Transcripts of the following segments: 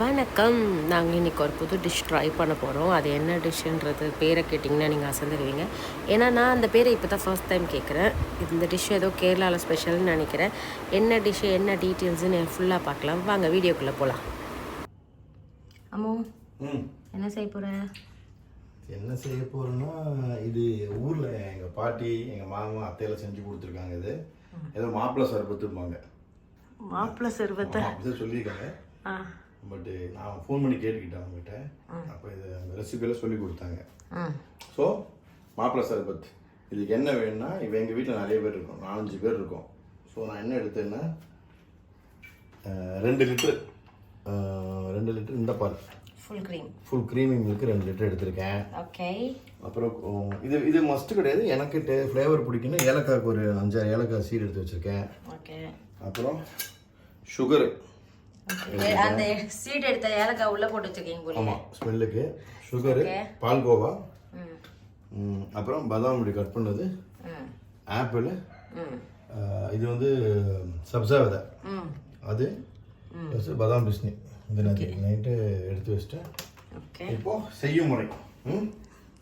வணக்கம். நாங்கள் இன்றைக்கி ஒரு புது டிஷ் ட்ரை பண்ண போகிறோம் அது என்ன டிஷ்ஷுன்றது பேரை கேட்டிங்கன்னா நீங்கள் அசந்துடுவீங்க ஏன்னா நான் அந்த பேரை இப்போ தான் ஃபர்ஸ்ட் டைம் கேட்குறேன் இந்த டிஷ் ஏதோ கேரளாவில் ஸ்பெஷல்னு நினைக்கிறேன். என்ன டிஷ்ஷு என்ன டீட்டெயில்ஸ்னு ஃபுல்லாக பார்க்கலாம். வாங்க வீடியோக்குள்ளே போகலாம் அம்மோ ம். என்ன செய்ய போகிற என்ன செய்ய போறேன்னா இது ஊர்ல எங்க பாட்டி எங்க மாமா அத்தையில செஞ்சு கொடுத்துருக்காங்க இது. ஏதோ மாப்பிள்ளை சர்பத்துப்பாங்க மாப்பிள்ளை சர்வத்தை அப்படிதான் சொல்லியிருக்காங்க. ஆ பட் நான் ஃபோன் பண்ணி கேட்டுக்கிட்டேன் அவங்ககிட்ட. அப்போ இது அந்த ரெசிபியெல்லாம் சொல்லி கொடுத்தாங்க. ஸோ மாப்பிள்ளை சர்பத் இதுக்கு என்ன வேணும்னா இப்போ எங்கள் வீட்டில் நிறைய பேர் இருக்கோம். நாலஞ்சு பேர் இருக்கோம். ஸோ நான் என்ன எடுத்தேன்னா ரெண்டு லிட்டரு ரெண்டு லிட்டர் இந்த பால். Full cream full creaming milk ரெண்டு லிட்டர் எடுத்திருக்கேன். ஓகே அப்புறம் இது இது மஸ்ட் கிடையாது. எனக்கு ஃப்ளேவர் பிடிக்குன்னு ஏலக்காய்க்கு ஒரு அஞ்சாறு ஏலக்காய் சீட் எடுத்து வச்சுருக்கேன். ஓகே அப்புறம் சுகரு அந்த சீட் எடுத்த ஏலக்காய் உள்ளே போட்டு வச்சுருக்கீங்க போல ஆமாம் ஸ்மெல்லுக்கு. சுகரு பால்கோவா அப்புறம் பாதாம் இப்படி கட் பண்ணது. ஆப்பிள் ம். இது வந்து சப்ஜா விதை. ம். அது ப்ளஸ் பாதாம் பிஸ்னி இது நான் நைட்டு எடுத்து வச்சிட்டேன். ஓகே இப்போ செய்யும் முறை ம்?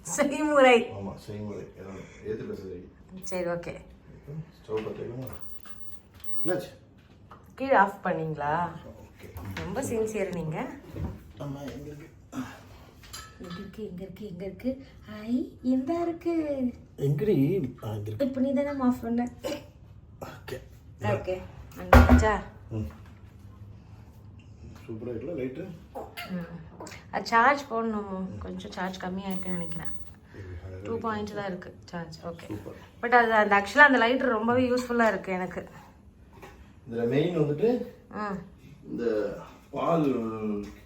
செய்முறை. ஆமாம் செய்முறை. ஏற்று பேசுறது. சரி ஓகே ஸ்டவ் பார்த்துக்கலாமா என்னாச்சு? கீழே ஆஃப் பண்ணீங்களா? ரொம்ப சின்சியர் நீங்க. நம்ம எங்க இருக்கு? எங்க இருக்கு எங்க இருக்கு எங்க இருக்கு? ஐ இந்த இருக்கு. எங்கடி? இப்போ நீ தானே ஆஃப் பண்ண? ஓகே. ஓகே. அங்கே சூப்பராக இருக்குல்ல லைட்டு அது சார்ஜ் போடணும். கொஞ்சம் சார்ஜ் கம்மியாக இருக்குன்னு நினைக்கிறேன் டூ பாயிண்ட் தான் இருக்கு சார்ஜ் ஓகே பட் அது அந்த ஆக்சுவலாக அந்த லைட் ரொம்பவே யூஸ்ஃபுல்லாக இருக்கு எனக்கு. இதில் மெயின் வந்துட்டு ம். இந்த பால்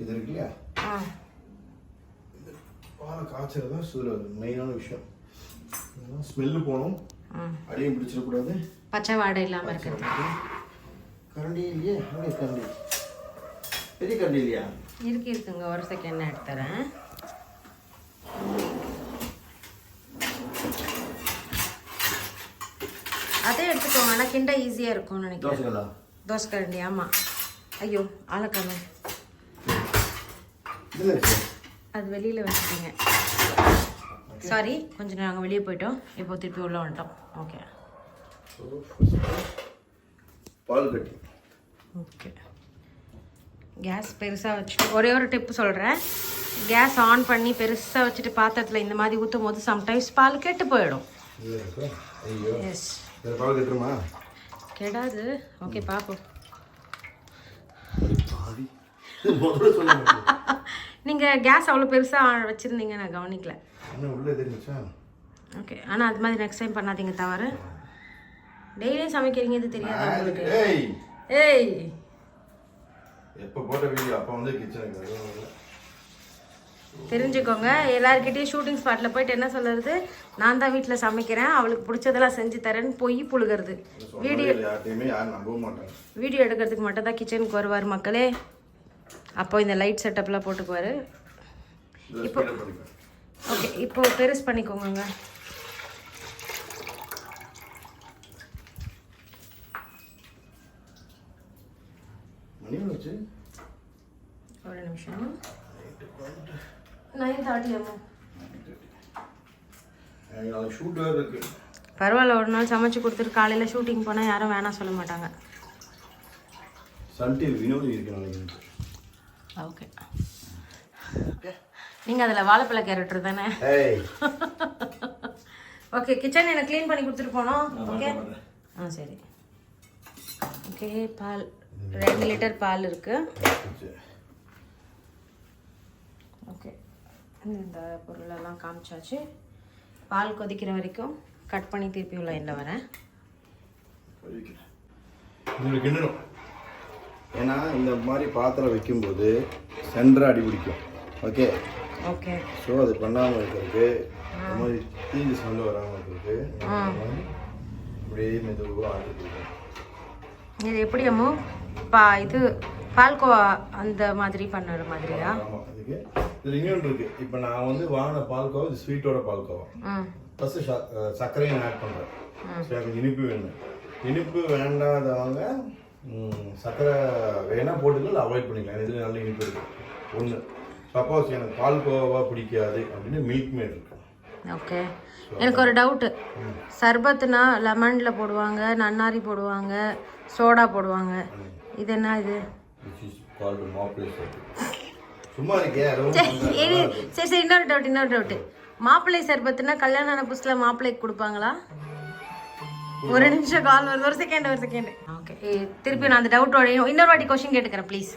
இது இருக்கு இல்லையா? பாலை காய்ச்சறது தான் இதில் மெயினான விஷயம். ஸ்மெல்லு போகணும். அடியும் பிடிச்சிடக்கூடாது. பச்சை வாடை இல்லாமல் இருக்கிறது கரண்டி இல்லையே? அங்கே கரண்டி. பெரிய கரண்டி இல்லையா? இருக்கு இருக்குங்க. ஒரு செகண்ட் நான் எடுத்துறேன் அதே எடுத்துக்கோங்க. ஆனால் கிண்ட ஈஸியாக இருக்கும்னு நினைக்கிறேன். தோசை கரண்டி ஆமாம் ஐயோ இருக்கு அது வெளியில் வச்சுட்டீங்க. சாரி கொஞ்சம் நாங்கள் வெளியே போயிட்டோம். இப்போ திருப்பி உள்ளே வந்துட்டோம். ஓகே பால் கட்டி. ஓகே கேஸ் பெருசாக வச்சுட்டு ஒரே ஒரு டிப்பு சொல்கிறேன் கேஸ் ஆன் பண்ணி பெருசாக வச்சுட்டு பாத்திரத்தில் இந்த மாதிரி ஊற்றும் போது சம்டைம்ஸ் பால் கெட்டு போயிடும். எஸ் கெடாது. ஓகே பார்ப்போம் நீங்கள் கேஸ் அவ்வளோ பெருசாக வச்சுருந்தீங்க நான் கவனிக்கல. ஓகே ஆனால் அது மாதிரி நெக்ஸ்ட் டைம் பண்ணாதீங்க தவறு. டெய்லியும் சமைக்கிறீங்க இது தெரியாதா உங்களுக்கு? ஏய்! எப்போ போட்ட வீடியோ அப்போ வந்து கிச்சனுக்கு தெரிஞ்சுக்கோங்க. எல்லாருக்கிட்டையும் ஷூட்டிங் ஸ்பாட்டில் போயிட்டு என்ன சொல்லுறது நான் தான் வீட்டில் சமைக்கிறேன். அவளுக்கு பிடிச்சதெல்லாம் செஞ்சு தரேன்னு பொய் புழுகிறது. வீடியோ வீடியோ எடுக்கிறதுக்கு மட்டும் தான் கிச்சனுக்கு வருவார் மக்களே. அப்போ இந்த லைட் செட்டப்லாம் போட்டுக்குவார். பண்ணிப்பேன். ஓகே இப்போ பெருசு பண்ணிக்கோங்க ஒரு நிமிஷம். நைன் தேர்ட்டி அம்மா. பரவாயில்ல ஒரு நாள் சமைச்சு கொடுத்துட்டு காலையில் ஷூட்டிங் போனால் யாரும் வேணாம் சொல்ல மாட்டாங்க. சன் டிவி வினோதி இருக்கு நாளைக்கு. ஓகே. நீங்கள் அதில் வாழைப்பழ கேரக்டர் தானே ஏய். ஓகே கிச்சன் எனக்கு க்ளீன் பண்ணி கொடுத்துட்டு போனோம். ஓகே. ஆ சரி. ஓகே பால். ரெண்டு லிட்டர் பால் இருக்கு. ஓகே. இந்த பொருளெல்லாம் காமிச்சாச்சு. பால் கொதிக்கிற வரைக்கும் கட் பண்ணி திருப்பி உள்ள எண்ணெய் வரேன். ஏன்னா இந்த மாதிரி பாத்திரம் வைக்கும்போது சென்டராக அடி பிடிக்கும். ஓகே ஓகே ஸோ அது பண்ணாமல் இருக்கிறதுக்கு இந்த மாதிரி தீஞ்சு ஸ்மெல் வராமல் இருக்கிறதுக்கு அப்படியே மெதுவாக ஆடி பிடிக்கும். இது எப்படி அம்மு? பா இது பால்கோவா அந்த மாதிரி பண்ணுற மாதிரியா? ஆமாம் அதுக்கு இதில் இன்னொன்று இருக்குது இப்போ நான் வந்து வாங்கின பால்கோவா இது ஸ்வீட்டோட பால்கோவா ஃபஸ்ட்டு சர்க்கரையும் ஆட் பண்ணுறேன் எனக்கு இனிப்பு வேணும். இனிப்பு வேண்டாதவங்க சர்க்கரை வேணா போட்டுக்கலாம் அவாய்ட் பண்ணிக்கலாம். இதில் நல்ல இனிப்பு இருக்கு. ஒன்று சப்போஸ் எனக்கு பால் கோவா பிடிக்காது அப்படின்னு மில்க் மேட் இருக்கு. ஓகே எனக்கு ஒரு டவுட்டு சர்பத்துனா லெமனில் போடுவாங்க நன்னாரி போடுவாங்க சோடா போடுவாங்க. இது என்ன இது? சும்மா சரி சரி இன்னொரு டவுட் இன்னொரு டவுட்டு மாப்பிள்ளை சர்பத்துனா கல்யாணம் ஆன புதுசில் மாப்பிள்ளைக்கு கொடுப்பாங்களா? ஒரு நிமிஷம் கால் வருது. ஒரு செகண்ட் ஒரு செகண்ட் ஓகே திருப்பி நான் அந்த டவுட்டோட இன்னொரு வாட்டி கொஸ்டின் கேட்டுக்கிறேன் ப்ளீஸ்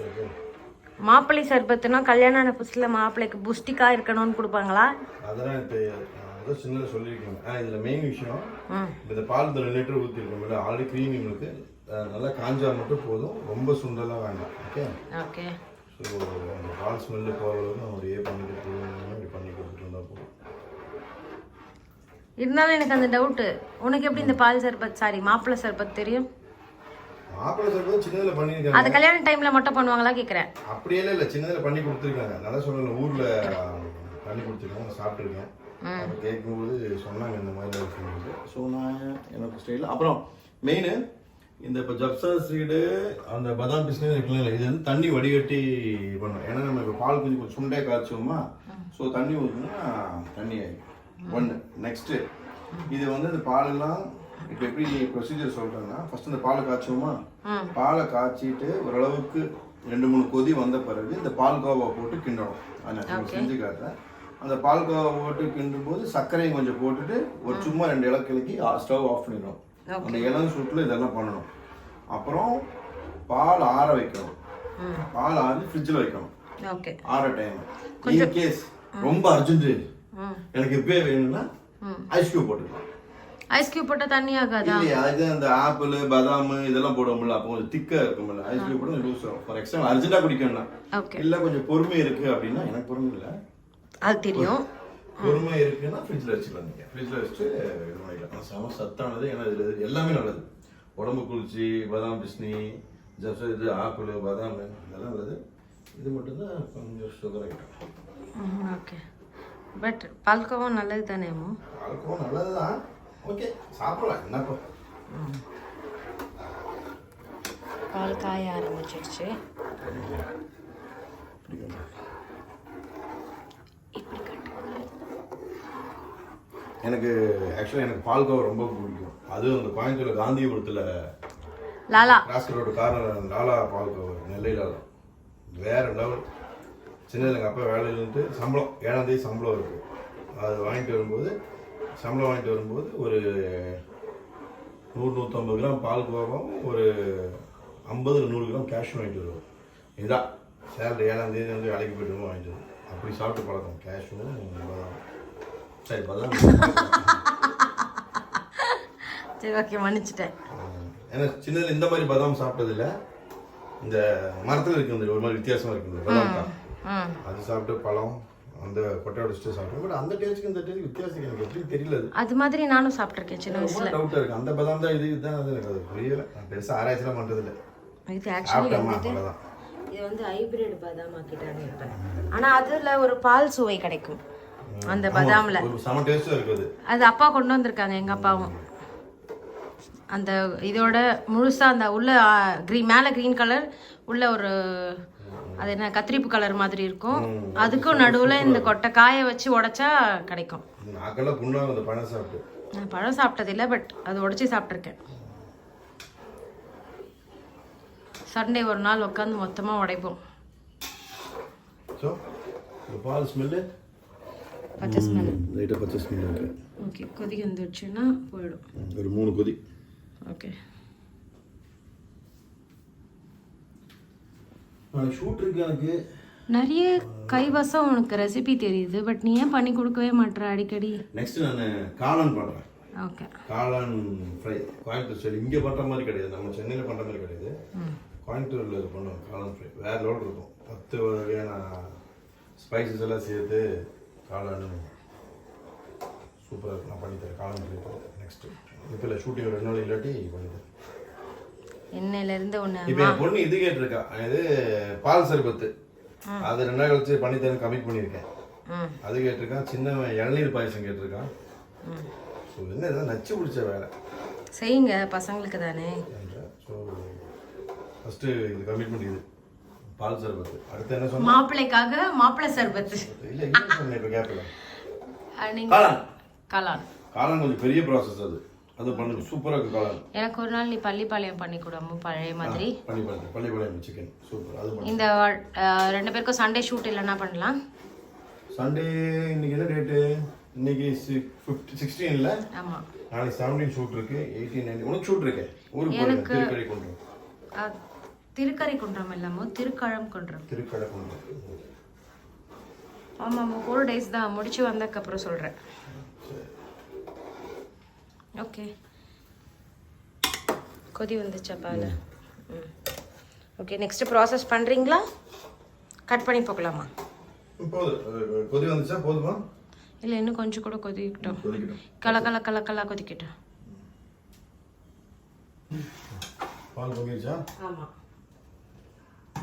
மாப்பிள்ளை சர்பத்துனா கல்யாணம் ஆன புதுசில் மாப்பிள்ளைக்கு புஷ்டிக்கா இருக்கணும்னு கொடுப்பாங்களா? அதெல்லாம் இப்போ அதான் சின்னதாக சொல்லியிருக்கேன். ஆ இதில் மெயின் விஷயம் ம் இப்ப இந்த பால் இந்த ரெண்டு லிட்டர் ஊற்றிருக்கோம்ல ஆல்ரெடி க்ரீம் உங்களுக்கு அஹ், நல்லா காஞ்சா மட்டும் போதும். ரொம்ப சுண்டெல்லாம் வேண்டாம். ஓகே ஓகே ஸோ அந்த பால் ஸ்மெல்லு போகிற அளவுக்கு நம்ம அப்படியே பண்ணிட்டு போகணும் இப்படி பண்ணி கொடுத்துட்டு இருந்தால் போதும் இருந்தாலும் எனக்கு அந்த டவுட்டு உனக்கு எப்படி இந்த பால் சர்பத் சாரி மாப்பிள்ளை சர்பத் தெரியும்? மாப்பிள்ளை சொல்றது சின்னதில் பண்ணியிருக்காங்க. அது கல்யாண டைம்ல மட்டும் பண்ணுவாங்களா கேக்குறேன். அப்படியெல்லாம் இல்லை சின்னதில் பண்ணி கொடுத்துருக்காங்க. நல்லா சொல்லல ஊரில் பண்ணி கொடுத்துருக்காங்க சாப்பிட்ருக்கேன் அப்போ கேட்கும்போது சொன்னாங்க இந்த மாதிரி சொல்லிட்டு ஸோ நான் எனக்கு ஸ்டைல் அப்புறம் மெயின் இந்த இப்போ ஜப்சா சீடு அந்த பதாம் பிஸ்னஸ் இருக்குல்ல இது வந்து தண்ணி வடிகட்டி பண்ணணும் ஏன்னா நம்ம இப்போ பால் கொஞ்சம் கொஞ்சம் சுண்டே காய்ச்சுவோமா ஸோ தண்ணி ஊற்றினா தண்ணி ஆகிடும் ஒன்று நெக்ஸ்ட்டு இது வந்து இந்த பாலெல்லாம் இப்போ எப்படி ப்ரொசீஜர் சொல்கிறேன்னா ஃபர்ஸ்ட் இந்த பாலை காய்ச்சுவோமா. பாலை காய்ச்சிட்டு ஓரளவுக்கு ரெண்டு மூணு கொதி வந்த பிறகு இந்த பால் கோவா போட்டு கிண்டணும். அதை செஞ்சு காட்டுறேன். அந்த பால் கோவா போட்டு கிண்டும் போது சர்க்கரையும் கொஞ்சம் போட்டுட்டு ஒரு சும்மா ரெண்டு இலை கிளக்கி ஸ்டவ் ஆஃப் பண்ணிடணும். அந்த இளம் சூட்டில் இதெல்லாம் பண்ணணும். அப்புறம் பால் ஆற வைக்கணும். பால் ஆறி ஃப்ரிட்ஜில் வைக்கணும். ஆற டைம் இன் கேஸ் ரொம்ப அர்ஜென்ட் ம் எனக்கு இப்பவே வேணும்னா. ஐஸ் கியூப் போட்டுக்கலாம். ஐஸ் கியூப் போட்டால் தண்ணி ஆகாதா? இல்லையா அது அந்த ஆப்பிள் பாதாம் இதெல்லாம் போடுவோம்ல அப்போ கொஞ்சம் திக்கா இருக்கும்ல. ஐஸ் கியூப் போட்டு லூஸ் ஆகும் ஃபார் எக்ஸாம்பிள் அர்ஜென்ட்டா குடிக்கணும்னா. ஓகே இல்ல கொஞ்சம் பொறுமை இருக்கு அப்படின்னா எனக்கு பொறுமை இல்ல. அது தெரியும். பொறுமை இருக்குன்னா ஃப்ரிட்ஜில் வச்சுக்கலாம் நீங்கள் ஃப்ரிட்ஜில் வச்சுட்டு இது பண்ணிக்கலாம். செம சத்தானது ஏன்னா இதில் இது எல்லாமே நல்லது. உடம்பு குளிர்ச்சி பாதாம் பிஸ்னி ஜப்ஸ் இது ஆப்பிள் பாதாம் இதெல்லாம் நல்லது. இது மட்டும்தான் கொஞ்சம் சுகர் ஐட்டம் ஓகே பட் பால்கோவம் நல்லது தானேமோ ஆல்கோல் நல்லது தான் ஓகே சாப்பிடலாம். என்னப்பா பால் காய கட்டு எனக்கு ஆக்சுவலாக எனக்கு பால்கோவா ரொம்ப பிடிக்கும். அதுவும் அந்த கோயம்புத்தூர்ல காந்திபுரத்தில் லாலா. ராஸ்கரோட காரணம் லாலா பால்கோவா நெல்லை லாலா வேற லெவல் சின்னதில் எங்கள் அப்பா வேலையில் இருந்துட்டு சம்பளம் ஏழாம் தேதி சம்பளம் இருக்கு. அது வாங்கிட்டு வரும்போது சம்பளம் வாங்கிட்டு வரும்போது ஒரு நூறு நூற்றம்பது கிராம் பால்கோவாவும் ஒரு ஐம்பது நூறு கிராம் கேஷ் வாங்கிட்டு வருவோம். இதான். சேலரி ஏழாம் தேதி வந்து வேலைக்கு போயிட்டு வாங்கிட்டு வருவோம். அப்படி சாப்பிட்டு பழக்கம். கேஷும் சரி பதாம் சரி ஓகே மன்னிச்சிட்டேன். ஏன்னா சின்னதில் இந்த மாதிரி பதாம் சாப்பிட்டதில்ல. இந்த மரத்தில் இருக்குது ஒரு மாதிரி வித்தியாசமா இருக்குது பதாம் தான் அது சாப்பிட்டு பழம் அந்த கொட்டை உடச்சிட்டு சாப்பிட்டேன் பட் அந்த டேஸ்ட்டுக்கு இந்த டேஸ்ட் வித்தியாசம் எனக்கு எப்படி தெரியல அது. மாதிரி நானும் சாப்பிட்ருக்கேன் சின்ன ரொம்ப டவுட்டாக இருக்கு. அந்த பதாம் தான் இது இதுதான் அது எனக்கு அது புரியல. நான் பெருசாக ஆராய்ச்சிலாம் பண்ணுறதில்ல இது ஆக்சுவலி சாப்பிட்டோமா அவ்வளோதான் இது வந்து ஹைபிரிட் பாதாம் ஆக்கிட்டாங்க இப்போ. ஆனால் அதில் ஒரு பால் சுவை கிடைக்கும். அந்த பதாமில். அது. அப்பா கொண்டு வந்திருக்காங்க எங்கள் அப்பாவும். அந்த இதோட முழுசா அந்த உள்ள க்ரீன் மேலே க்ரீன் கலர் உள்ள ஒரு அது என்ன கத்திரிப்பு கலர் மாதிரி இருக்கும். அதுக்கும் நடுவில் இந்த கொட்டை காய வச்சு உடைச்சா கிடைக்கும். நான் பழம் சாப்பிட்டதில்லை பட் அது உடைச்சி சாப்பிட்ருக்கேன் சண்டே ஒரு நாள் உட்காந்து மொத்தமாக உடைப்போம். பால் ஸ்மெல்லு பச்சை ஸ்மெல் லைட்டாக பச்சை ஸ்மெல் ஓகே கொதி வந்துடுச்சுன்னா போயிடும். ஒரு மூணு கொதி. ஓகே. ஷூட் இருக்கு எனக்கு. நிறைய கைவசம் உனக்கு ரெசிபி தெரியுது பட் நீ ஏன் பண்ணி கொடுக்கவே மாட்ற அடிக்கடி? நெக்ஸ்ட் நான் காளான் பண்ணுறேன் ஓகே காளான் ஃப்ரை கோயம்புத்தூர் ஸ்டைல் இங்கே பண்ணுற மாதிரி கிடையாது. நம்ம சென்னையில் பண்ணுற மாதிரி கிடையாது. கோயம்புத்தூரில் இது பண்ணுவோம் காளான் ஃப்ரை வேற லெவல் இருக்கும். பத்து வகையான ஸ்பைசஸ் எல்லாம் சேர்த்து காளான் சூப்பராக இருக்கும். நான் பண்ணித்தரேன் காளான் ஃப்ரை நெக்ஸ்ட்டு இப்போ ஷூட்டிங் ரெண்டு நாள் இல்லாட்டி பண்ணித்தரேன் இன்னையிலேருந்து ஒன்று இப்போ என் பொண்ணு இது கேட்டிருக்கா. இது பால் சர்பத்து. அது ரெண்டு நாள் கழிச்சு பண்ணித்தரேன் கமிட் பண்ணியிருக்கேன் அது கேட்டிருக்கான் சின்னவன் இளநீர் பாயசம் கேட்டிருக்கான் ஸோ என்ன இதெல்லாம் நச்சு பிடிச்ச வேலை. செய்யுங்க பசங்களுக்கு தானே. ஸோ ஃபஸ்ட்டு இது கமிட்மெண்ட் இது பால் சர்பத்து. அடுத்து என்ன சொன்ன? மாப்பிள்ளைக்காக மாப்பிள்ளை சர்பத்து. இல்லை சொன்னேன் இப்போ நீங்க காளான். காளான். காளான் கொஞ்சம் பெரிய ப்ராசஸ் அது. அது பண்ணுங்க. சூப்பராக இருக்கு காளான் எனக்கு ஒரு நாள் நீ பள்ளிப்பாளையம் பண்ணி கொடுமோ பழைய மாதிரி. பண்ணி பாருங்க பள்ளிப்பாளையம் சிக்கன் சூப்பர். அது இந்த ரெண்டு பேருக்கும் சண்டே ஷூட் இல்லைன்னா பண்ணலாம். சண்டே இன்னைக்கு என்ன டேட்டு இன்னைக்கு ஃபிஃப்டி சிக்ஸ்டீன்ல ஆமா. நாளைக்கு செவன்டீன் ஷூட் இருக்கு. எயிட்டீன் நைன்டீன் உனக்கு ஷூட் இருக்கு? ஊருக்கு திருக்கடை கொண்டு அஹ், திருக்கரை குன்றம் இல்லாமோ திருக்கழம் குன்றம் திருக்கடை கொண்டு ஆமாம் ஃபோர் டேஸ் தான். முடிச்சு வந்ததுக்கப்புறம் சொல்கிறேன் ஓகே கொதி வந்துச்சா பால்? ம். ஓகே நெக்ஸ்ட் ப்ராசஸ் பண்ணுறீங்களா கட் பண்ணி அஹ் கொதி வந்துச்சா? போதுமா? இல்லை இன்னும் கொஞ்சம் கூட கொதிக்கட்டும். கல கல கல கலா கொதிக்கட்டும். பால் பொங்கிடுச்சா ஆமாம்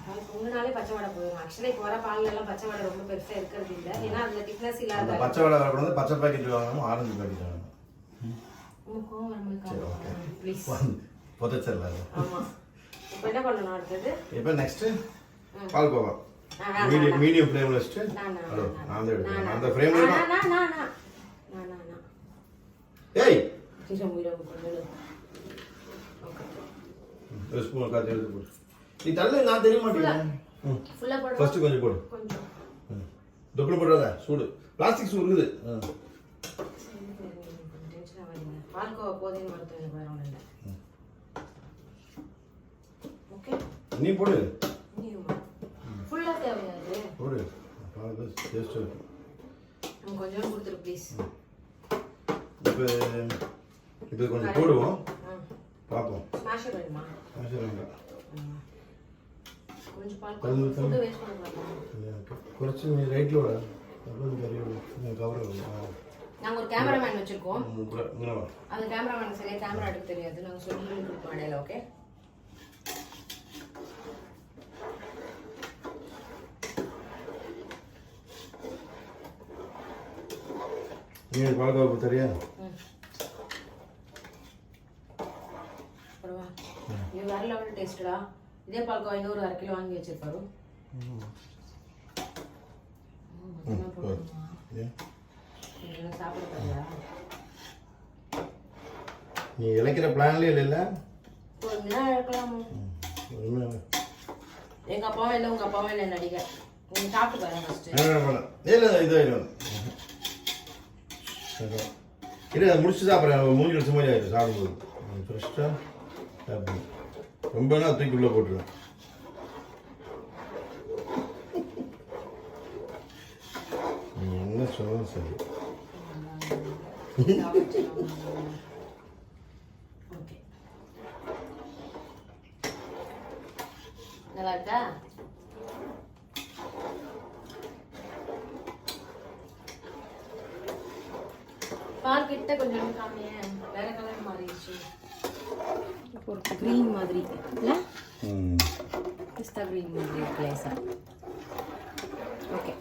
பால் பொங்கினாலே பச்சை வடை போயிடும் ஆக்சுவலாக இப்போ வர பால் எல்லாம் பச்சை வடை ரொம்ப பெருசாக இருக்கிறது இல்லை. ஏன்னா அதில் திக்னஸ் இல்லாத பச்சை வடை வரக்கூடாது. பச்சை பாக்கெட் வாங்கணும்? ஆரஞ்சு பாக்கெட் வாங்கணும்? உங்களுக்கு கோவம் வரமாட்டா ப்ளீஸ் புதைச்சிடல அது ஆமாம் இப்போ என்ன பண்ணணும் அடுத்தது? இப்போ பால் கோவா. மீடியம் மீடியம் ஃப்ளேமில் வச்சுட்டு எடுக்கிறேன். நான், அந்த ஃப்ரேமில். ஏய்! ஒரு ஸ்பூன் காய்ச்சி எடுத்து போடு. நீ தள்ள நான் தெரிய மாட்டேங்கிறேன் ம். ஃபுல்லாக போட ஃபஸ்ட்டு கொஞ்சம் போடு. கொஞ்சம். தொப்புள் சூடு. பிளாஸ்டிக் சூடு இருக்குது. பால்கோவா போதைன்னு மருத்துவம் வேற ஒன்றும் இல்லை. ஓகே? நீ போடு. ஃபுல்லாக தேவையாது போடு. பால் டேஸ்ட்டு இருக்கும் கொஞ்சம் கொடுத்துரு ப்ளீஸ் இப்போ இப்போ கொஞ்சம் போடுவோம். பார்ப்போம். ஸ்மாஷர் வேணுமா? சரி வேண்டாம். கொஞ்சம் பால் வேஸ்ட் குறைச்சி நீ ரைட்டில் விட. அப்புறம் கறி கவர் நாங்கள் ஒரு கேமராமேன் வச்சுருக்கோம். அந்த கேமராமேன் சரியாக கேமரா எடுக்க தெரியாது. நாங்கள் சொல்லி கொடுப்போம் இடையில ஓகே நீ பால்கோவா தெரியா இது வேற லெவல் டேஸ்டடா இதே பால்கோவா இன்னொரு அரை கிலோ வாங்கி வச்சிருப்பாரு. நீ இழைக்கிற பிளான்லேயே இல்லைல்ல? எங்க அப்பாவும் இல்லை உங்க அப்பாவும் இல்லை நடிகை நீங்க சாப்பிட்டு பாருங்க ஃபர்ஸ்ட் இல்லை இது இல்லை அதை முடிச்சு சாப்பிட்றேன் மூஞ்சி மாதிரி ஆயிடும் சாப்பிடும்போது. ஃப்ரெஷ்ஷாக சாப்பிடுங்க ரொம்ப நாள் தூக்கி உள்ளே போட்டுருவேன் என்ன சொன்னாலும் சரி. நல்லா இருக்கா பால் கிட்ட கொஞ்சம் காமியே. வேற கலர் மாறிடுச்சு. ஒரு க்ரீன் மாதிரி. இல்லை? ம். பிஸ்தா க்ரீன் மாதிரி இருக்கு லேசா ஓகே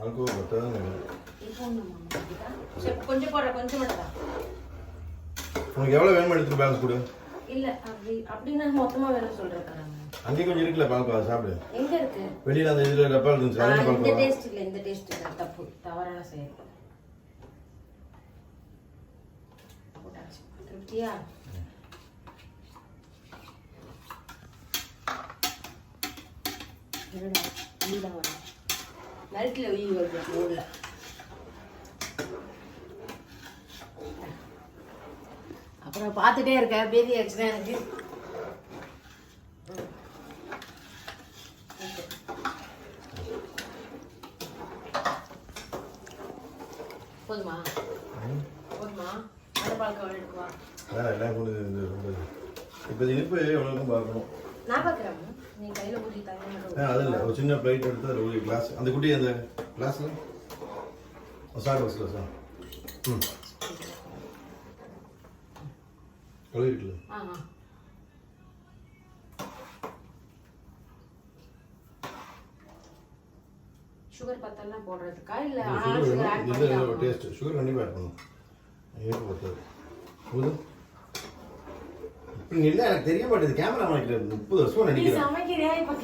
ஆல்கோ பத்தாதான் சரி கொஞ்சம் போடுற கொஞ்சம் மட்டும் தான் உனக்கு எவ்வளோ வேணுமோ எடுத்துட்டு பேலன்ஸ் கொடு. இல்ல அப்படி அப்படின்னா மொத்தமா வேணும் சொல்றேன் அங்கேயும் கொஞ்சம் இருக்குல்ல பால்கோ அதை சாப்பிடு. எங்க இருக்கு? வெளியில் அந்த இதில் டப்பா இருந்துச்சு ஆ, அதையும் இந்த டேஸ்ட் இல்ல இந்த டேஸ்ட் இல்ல தப்பு தவறான செயல். திருப்தியா. நைட்ல ஈ வருது ஊர்ல அப்புறம் பார்த்துட்டே இருக்க பேதி ஆச்சுதான் எனக்கு. போதுமா? போதுமா? அந்த பால்கவல் எடுக்குவா வேற எல்லாம் கொண்டு இது ரொம்ப. இப்போ இனிப்பு எவ்வளோக்கும் பார்க்கணும்? நான் பார்க்குறேன். நீ கையில் ஊற்றி தங்க ஆ அது இல்லை. ஒரு சின்ன பிளேட் எடுத்து அதில் ஒரு கிளாஸ் அந்த குட்டி அந்த கிளாஸில் சார் பஸ்ஸில் சார் ம். ஆ சுகர் பத்தெல்லாம் போடுறதுக்கா? இல்லை சுகர் டேஸ்ட் சுகர் கண்டிப்பாக ஆட் பத்தாது இல்லை எனக்கு தெரிய மாட்டேது கேமரா மாட்டிட்டு முப்பது வருஷமா நீ நடிக்கிறேன் சமைக்கிறியா? இப்ப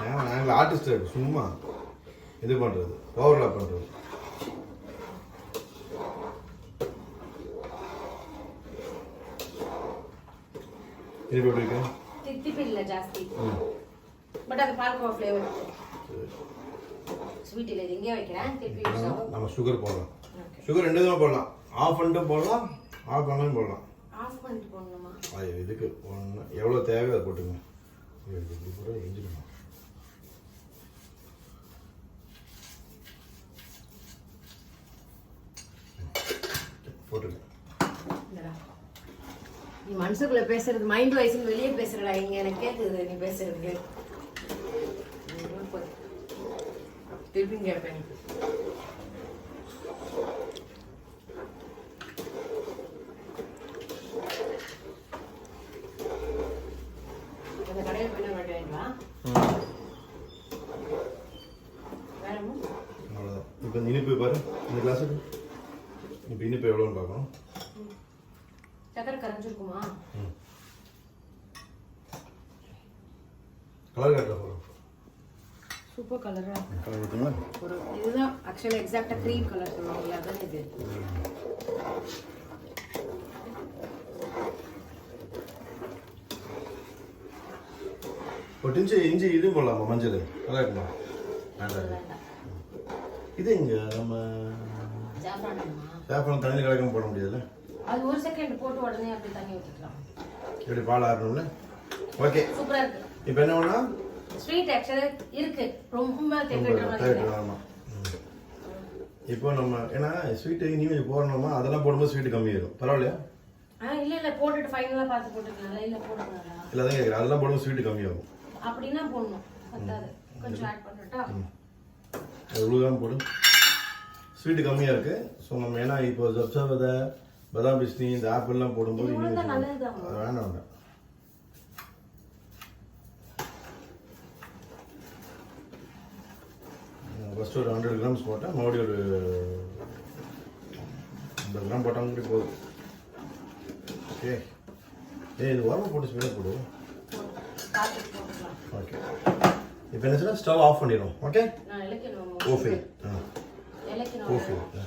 கேமரா ஆர்டிஸ்ட் சும்மா இது பண்ணுறது ஓவர்லாப் பண்ணுறது இருக்கு தித்திப்பு இல்ல ஜாஸ்தி பட் அது பால்கோவா ஃப்ளேவர் ஸ்வீட் இல்லை இங்கே வைக்கிறேன் திருப்பி நம்ம சுகர் போடலாம் சுகர் ரெண்டு விதமாக போடலாம் ஆஃப் பண்ணிட்டு போடலாம் ஆஃப் பண்ணாலும் போடலாம் ஆஃப் பண்ணிட்டு போடணுமா அது இதுக்கு ஒன்று எவ்வளோ தேவையோ அதை போட்டுங்க இப்படி கூட எரிஞ்சிடணும் போட்டுருங்க மனசுக்குள்ள பேசுறது மைண்ட் வாய்ஸ் வெளியே பேசுறடா இங்க எனக்கு கேக்குது நீ பேசுறது திருப்பி கேட்பேன் கடையில் இப்போ இந்த இனிப்பு பாரு இந்த கிளாஸுக்கு இப்போ இனிப்பு எவ்வளோன்னு பார்க்கணும். சக்கரை கரைஞ்சிருக்குமா? கலர் சூப்பர் கலரா கலர் பார்த்தீங்களா ஒரு இதுதான் ஆக்சுவலி எக்ஸாக்டா க்ரீம் கலர் சொல்லுவாங்கல்ல அதான் இது. ஒரு இஞ்சி இஞ்சி இது போடலாமா மஞ்சள்? நல்லா இருக்குமா? வேண்டாம் வேண்டாம். இது இங்கே நம்ம ஜாஃப்ரான் வேணுமா? சேப்பம் தண்ணியில் கலக்காம போட முடியாதுல்ல? அது ஒரு செகண்ட் போட்டு உடனே அப்படி தண்ணி ஊற்றிக்கலாம் எப்படி பால் ஆடணும்ல ஓகே சூப்பரா இருக்கு. இப்போ என்ன பண்ணா ஸ்வீட் ஆக்சுவலி இருக்கு. ரொம்ப. ஆமாம் இப்போ நம்ம ஏன்னா ஸ்வீட்டு இனி கொஞ்சம் போடணுமா? அதெல்லாம் போடும்போது ஸ்வீட்டு கம்மியாயிடும் பரவாயில்லையா? ஆ இல்ல இல்ல போட்டுட்டு ஃபைனலா பார்த்து போட்டுக்கலாம் இல்ல போட்டுக்கலாம் இல்லை தான் கேட்குறேன் அதெல்லாம் போடும்போது ஸ்வீட்டு கம்மியாகும். அப்படின்னா போடணும். பத்தாது. கொஞ்சம் ஆட் பண்ணட்டா. அது உழுகாமல் போடு. ஸ்வீட்டு கம்மியாக இருக்குது ஸோ நம்ம ஏன்னா இப்போ ஜப்சா விதை பதாம் பிஸ்னி இந்த ஆப்பிள்லாம் போடும்போது அது வேண்டாம் வேண்டாம் ஃபஸ்ட்டு ஒரு ஹண்ட்ரட் கிராம்ஸ் போட்டேன் மறுபடியும் ஒரு ஐம்பது கிராம் போட்டால் கூட போதும். ஓகே ஏய் இது உரமா போட்டு ஸ்பீடாக போடு. ஓகே இப்போ என்ன ஸ்டவ் ஆஃப் பண்ணிடும் ஓகே ஓஃபே ஆ ஓஃபே ஆ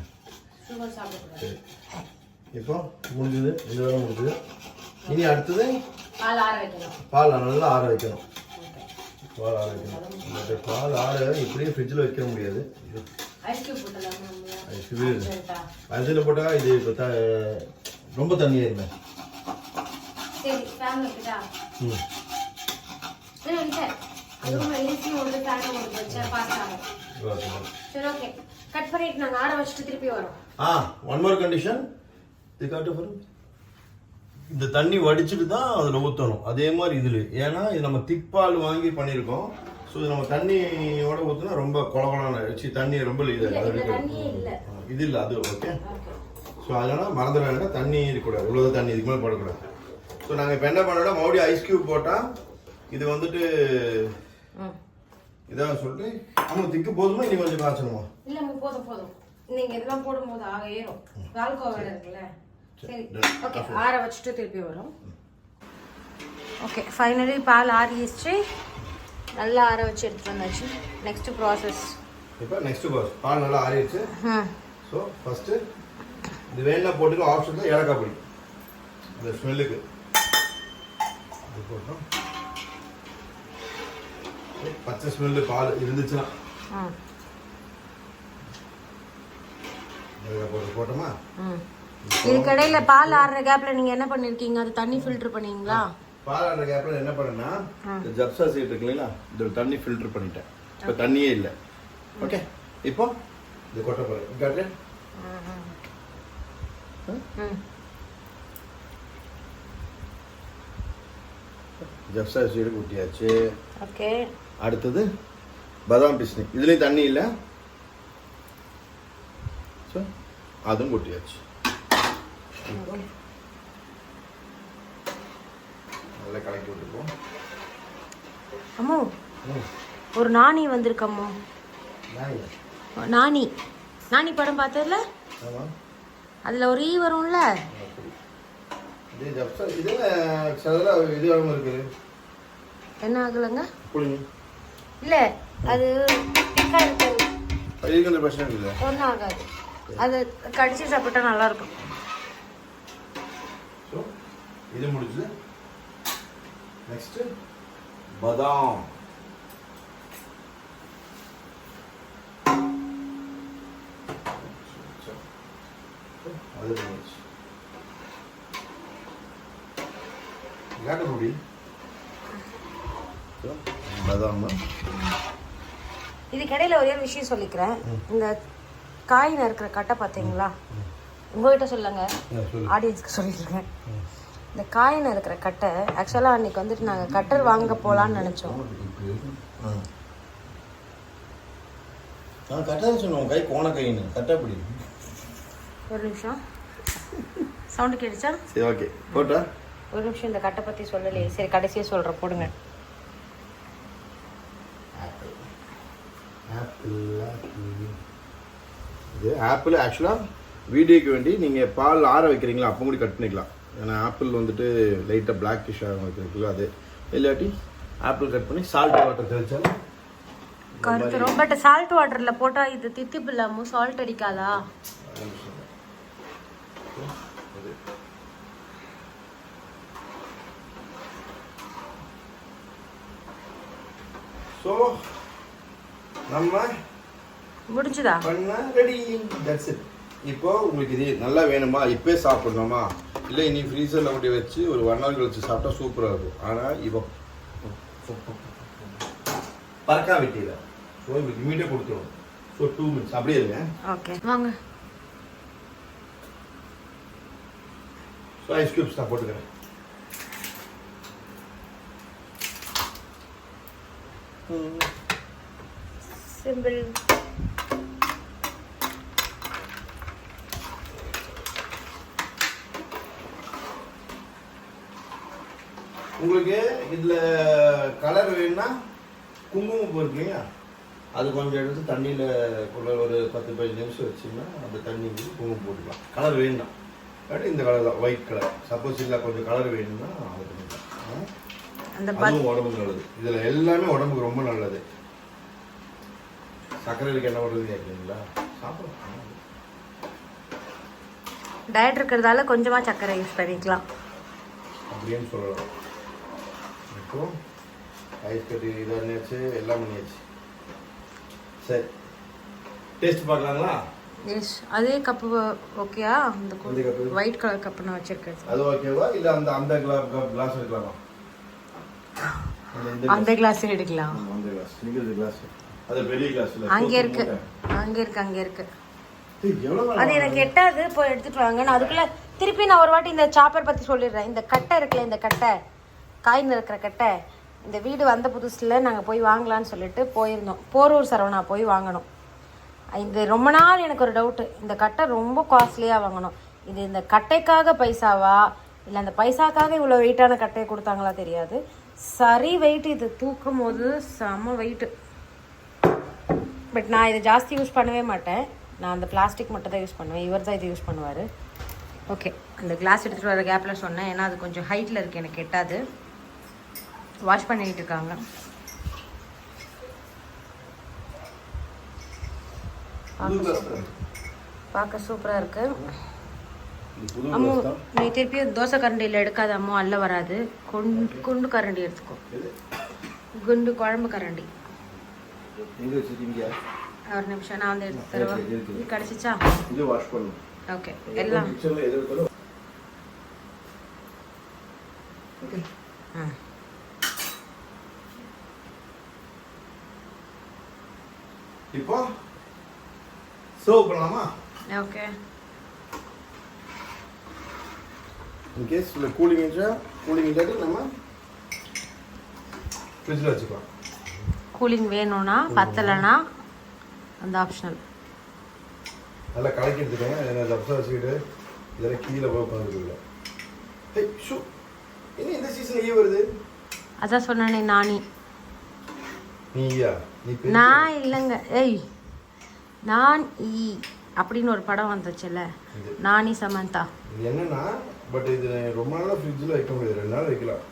சரி. இப்போ முடிஞ்சது? இந்த வேலை முடிஞ்சது. இனி அடுத்தது? பால் நல்லா ஆற வைக்கணும். பால் ஆற வைக்கணும். பால் ஆற இப்படியே ஃப்ரிட்ஜில் வைக்க முடியாது? அதில் போட்டால் இது இப்போ ரொம்ப ஃபேன் வைக்கிட்டா? ம். சரி ஓகே. கட் பண்ணிட்டு நாங்கள் ஆற வச்சுட்டு திருப்பி வரோம். ஆ ஒன் மோர் கண்டிஷன் இது காட்டு இந்த தண்ணி வடிச்சிட்டு தான் அதில் ஊற்றணும் அதே மாதிரி இதில் ஏன்னா இது நம்ம திப்பால் வாங்கி பண்ணியிருக்கோம். ஸோ இது நம்ம தண்ணியோட ஊற்றினா ரொம்ப குளகுளான வச்சு தண்ணி ரொம்ப இது இது இல்லை அது ஓகே. ஸோ அதனால் மறந்துட வேண்டாம். தண்ணி இருக்கக்கூடாது. இவ்வளோ தண்ணி இதுக்கு மேலே போடக்கூடாது. ஸோ நாங்கள் இப்போ என்ன பண்ணோம்னா மறுபடியும் ஐஸ் கியூப் போட்டால் இது வந்துட்டு இதாக சொல்லிட்டு ஆமாம் திக்கு போதுமா இனி கொஞ்சம் காய்ச்சணுமா? இல்லை போதும் போதும். நீங்கள் இதெல்லாம் போடும்போது ஆக ஏறும். இருக்குல்ல. ஓகே ஆற வச்சுட்டு திருப்பி வரும். ஓகே ஃபைனலி பால் ஆறிடுச்சு. நல்லா ஆற வச்சு எடுத்துட்டு வந்தாச்சு. நெக்ஸ்ட் ப்ராசஸ் இப்போ நெக்ஸ்ட் பாஸ் பால் நல்லா ஆறிடுச்சு. ஸோ ஃபஸ்ட்டு இது வேணா போட்டுக்க ஆப்ஷன் ஏலக்காய் பொடி. இந்த ஸ்மெல்லுக்கு இது போட்டோம். பச்சை ஸ்மெல்லு பால் இருந்துச்சுன்னா. ஏலக்காய் போட்டு போட்டோமா? ம் இதுக்கடையில் பால் ஆறுற கேப்பில் நீங்கள் என்ன பண்ணியிருக்கீங்க அது தண்ணி ஃபில்டர் பண்ணீங்களா? பால் ஆடுற கேப்பில் என்ன பண்ணேன்னா இந்த ஜப்சா சீட் இருக்கு இல்லைங்களா? இதில் தண்ணி ஃபில்டர் பண்ணிட்டேன். இப்போ தண்ணியே இல்லை. ஓகே இப்போ இது கொட்ட போகிறேன் காட்டு ஜப்சா சீடு ஊட்டியாச்சு ஓகே. அடுத்தது பதாம் பிஸ்னி இதுலேயும் தண்ணி இல்லை. ஸோ அதுவும் கொட்டியாச்சு. நல்லா கலக்கி விட்டுருப்போம் அம்மோ. ஒரு நாணி வந்திருக்கம்மோ. நாணி? நாணி. படம் பார்த்ததுல? அதில் ஒரு ஈ வரும்ல? என்ன ஆகலைங்க? இல்லை அது ஒன்றும் ஆகாது. அது கடிச்சு சாப்பிட்டா நல்லா இருக்கும். இது முடிஞ்சு நெக்ஸ்ட்டு பதாம். அது முடிச்சு காட்டு முடி பதாம் இதுக்கிடையில ஒரே ஒரு விஷயம் சொல்லிக்கிறேன். இந்த காய் நறுக்கிற கட்டை பார்த்தீங்களா? உங்ககிட்ட சொல்லுங்க. சொல்லு. ஆடியன்ஸ்க்கு சொல்லியிருக்கேன் இந்த காய் நறுக்கிற கட்டை ஆக்சுவலாக அன்னைக்கு வந்துட்டு நாங்கள் கட்டர் வாங்க போகலான்னு நினச்சோம். நான் கரெக்டாக சொன்னேன் கை கோண கைன்னு கரெக்டாக பிடி ஒரு நிமிஷம். சவுண்டு கேட்டுச்சா? சரி ஓகே. போட்டா? ஒரு நிமிஷம் இந்த கட்டை பற்றி சொல்லலையே. சரி கடைசியாக சொல்கிறேன் போடுங்க. இது ஆப்பிள் ஆக்சுவலாக வீடியோக்கு வேண்டி நீங்கள் பால் ஆற வைக்கிறீங்களா? அப்போ கூட கட் பண்ணிக்கலாம். ஏன்னா ஆப்பிள் வந்துட்டு லைட்டாக பிளாக்கிஷ் ஆகும் இருக்குல்ல அது இல்லாட்டி ஆப்பிள் கட் பண்ணி சால்ட் வாட்டர் தெளிச்சாலும் கருத்துரும் பட் சால்ட் வாட்டரில் போட்டால் இது தித்திப்பு இல்லாமல் சால்ட் அடிக்காதா? ஸோ நம்ம முடிஞ்சுதா? பண்ண ரெடி தட்ஸ் இட் இப்போ உங்களுக்கு இது நல்லா வேணுமா? இப்போயே சாப்பிடணுமா? இல்லை இனி ஃப்ரீசரில் கொண்டு வச்சு ஒரு ஒன் ஹவர் கழிச்சு சாப்பிட்டா சூப்பராக இருக்கும். ஆனால் இப்போ பறக்கா வெட்டியில். ஸோ இப்போ இமீடியாக கொடுத்துரும் ஸோ டூ மினிட்ஸ் அப்படியே இருங்க. ஓகே வாங்க. ஸோ ஐஸ் க்யூப்ஸ் நான் போட்டுக்கிறேன். சிம்பிள் உங்களுக்கு இதில் கலர் வேணும்னா குங்குமப்பூ இருக்குங்க அது கொஞ்சம் எடுத்து தண்ணியில் ஒரு பத்து பதினஞ்சு நிமிஷம் வச்சிங்கன்னா அந்த தண்ணி குங்குமம் போட்டுக்கலாம். கலர் வேணும்னா. இல்லாட்டி இந்த கலர் தான் ஒயிட் கலர் சப்போஸ் இல்லை கொஞ்சம் கலர் வேணும்னா அது பண்ணிக்கலாம் அதுவும் உடம்புக்கு நல்லது. இதில் எல்லாமே உடம்புக்கு ரொம்ப நல்லது. சர்க்கரை இருக்கு என்ன பண்ணுறது கேட்குறீங்களா? சாப்பிடலாம். டயட் இருக்கிறதால கொஞ்சமாக சர்க்கரை யூஸ் பண்ணிக்கலாம். அப்படின்னு சொல்லலாம். இப்போ ஐஸ் கட்டி இதாச்சு எல்லாம் பண்ணியாச்சு. சரி. டேஸ்ட் பார்க்கலாங்களா? எஸ் அதே கப்பு ஓகேயா அந்த? ஒயிட் கலர் கப்பு நான் வச்சிருக்கேன் அது ஓகேவா இல்லை அந்த அந்த கிளாஸ் கிளாஸ் எடுக்கலாமா? அந்த கிளாஸ் எடுக்கலாம். அந்த கிளாஸ் நிற்கிறது கிளாஸ் அது பெரிய கிளாஸ் இல்லை. அங்கே இருக்கு. அங்கே இருக்கு அங்கே இருக்கு. அது எனக்கு எட்டாது போய் எடுத்துட்டு வாங்க. நான் அதுக்குள்ள திருப்பி நான் ஒரு வாட்டி இந்த சாப்பர் பத்தி சொல்லிடுறேன். இந்த கட்டை இருக்குல்ல இந்த கட்டை. காய் இருக்கிற கட்டை இந்த வீடு வந்த புதுசில் நாங்கள் போய் வாங்கலாம்னு சொல்லிட்டு போயிருந்தோம். போரூர் சரவணா போய் வாங்கணும். இது ரொம்ப நாள் எனக்கு ஒரு டவுட்டு இந்த கட்டை ரொம்ப காஸ்ட்லியாக வாங்கணும். இது இந்த கட்டைக்காக பைசாவா? இல்லை அந்த பைசாக்காக இவ்வளோ வெயிட்டான கட்டையை கொடுத்தாங்களா தெரியாது. சரி வெயிட் இது தூக்கும் போது செம வெயிட்டு பட் நான் இதை ஜாஸ்தி யூஸ் பண்ணவே மாட்டேன். நான் அந்த பிளாஸ்டிக் மட்டும் தான் யூஸ் பண்ணுவேன். இவர் தான் இது யூஸ் பண்ணுவார். ஓகே அந்த கிளாஸ் எடுத்துகிட்டு வர கேப்பில் சொன்னேன். ஏன்னா அது கொஞ்சம் ஹைட்டில் இருக்குது எனக்கு எட்டாது. வாஷ் பண்ணிட்டு இருக்காங்க. பார்க்க சூப்பராக இருக்குது அம்மு நீ திருப்பி தோசை கரண்டியில் எடுக்காத அம்மு அல்ல வராது. குண்டு குண்டு கரண்டி எடுத்துக்கோ. குண்டு குழம்பு கரண்டி. ஒரு நிமிஷம் நான் வந்து எடுத்து தருவா? சரி, இருக்கு. இது கிடச்சிச்சா? ஓகே எல்லாம். ஆ இப்போ சர்வ் பண்ணலாமா? ஓகே இன்கேஸ் இல்லை கூலிங் இருந்துச்சா கூலிங் இல்லாட்டி நம்ம ஃப்ரிட்ஜில் வச்சுக்கலாம். கூலிங் வேணும்னா பத்தலைன்னா அந்த ஆப்ஷனல் நல்லா கலக்கி எடுத்துக்கோங்க ஏன்னா தப்சா வச்சுக்கிட்டு இதெல்லாம் கீழே போய் உட்காந்துருக்குல்ல ஹே ஷூ என்ன இந்த சீசன் ஈ வருது? அதான் சொன்னானே நானி. நீயா? நான் இல்லைங்க. ஏய் நான் ஈ அப்படின்னு ஒரு படம் வந்துச்சுல்ல. இது. நானி சமந்தா. இது என்னன்னா பட் இது ரொம்ப நாளாக ஃப்ரிட்ஜில் வைக்க முடியாது ரெண்டு நாள் வைக்கலாம்.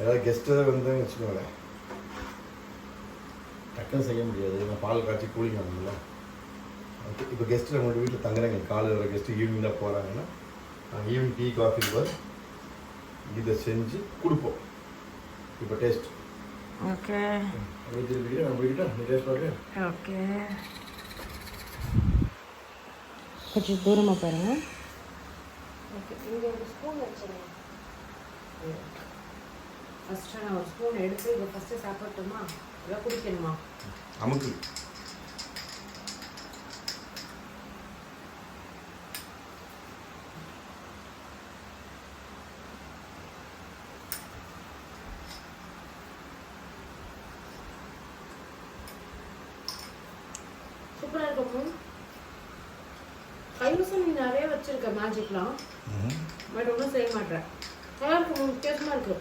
ஏதாவது கெஸ்ட் ஏதாவது வந்தாங்க வச்சுக்கோங்களேன். டக்குன்னு செய்ய முடியாது. ஏன்னா பால் காய்ச்சி கூலிங் ஆகணும்ல. இப்போ கெஸ்ட்டு நம்மளோட வீட்டில் தங்குறாங்க. காலையில் வர கெஸ்ட்டு ஈவினிங் தான் போகிறாங்கன்னா நாங்கள் ஈவினிங் டீ காஃபி பர் இதை செஞ்சு கொடுப்போம். இப்போ டேஸ்ட் ஓகே ஓகே கொஞ்சம் தூரமாக பாருங்க. ஓகே இங்கே ஒரு ஸ்பூன் வச்சுருங்க. ஃபஸ்ட்டு நான் ஒரு ஸ்பூன் எடுத்து இதை ஃபஸ்ட்டு சாப்பிட்டுமா இல்லை குடிக்கணுமா? அமுக்கு சூப்பராக இருக்கும் கைவசம் நீ நிறைய வச்சிருக்க மேஜிக்லாம் பட் ஒன்றும் செய்ய மாட்டேன். நல்லா இருக்கும் வித்தியாசமாக இருக்கு.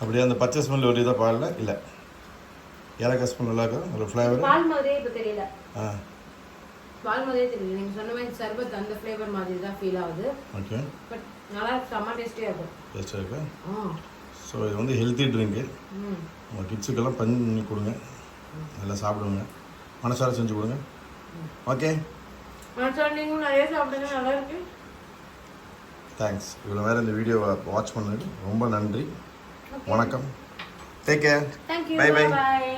அப்படியே அந்த பச்சை ஸ்மெல் ஒரு இதாக பாடல இல்லை. ஏலக்காய் ஸ்மெல் நல்லா இருக்கும் ஒரு ஃப்ளேவர் பால் மாதிரியே இப்போ தெரியல. ஆ. பால் மாதிரியே தெரியல. நீங்கள் சொன்ன மாதிரி சர்பத் அந்த ஃப்ளேவர் மாதிரி தான் ஃபீல் ஆகுது. ஓகே. பட் நல்லா செம்ம டேஸ்டியாக இருக்கும். டேஸ்ட்டாக இருக்கு? ஆ. ஸோ இது வந்து ஹெல்த்தி ட்ரிங்க்கு உங்கள் கிட்ஸுக்கெல்லாம் பண்ணி கொடுங்க. நல்லா சாப்பிடுங்க. மனசார செஞ்சு கொடுங்க. ஓகே. தேங்க்ஸ் இவ்வளோ நேரம் இந்த வீடியோவை வாட்ச் பண்ணதுக்கு ரொம்ப நன்றி. வணக்கம். Take care bye. பாய்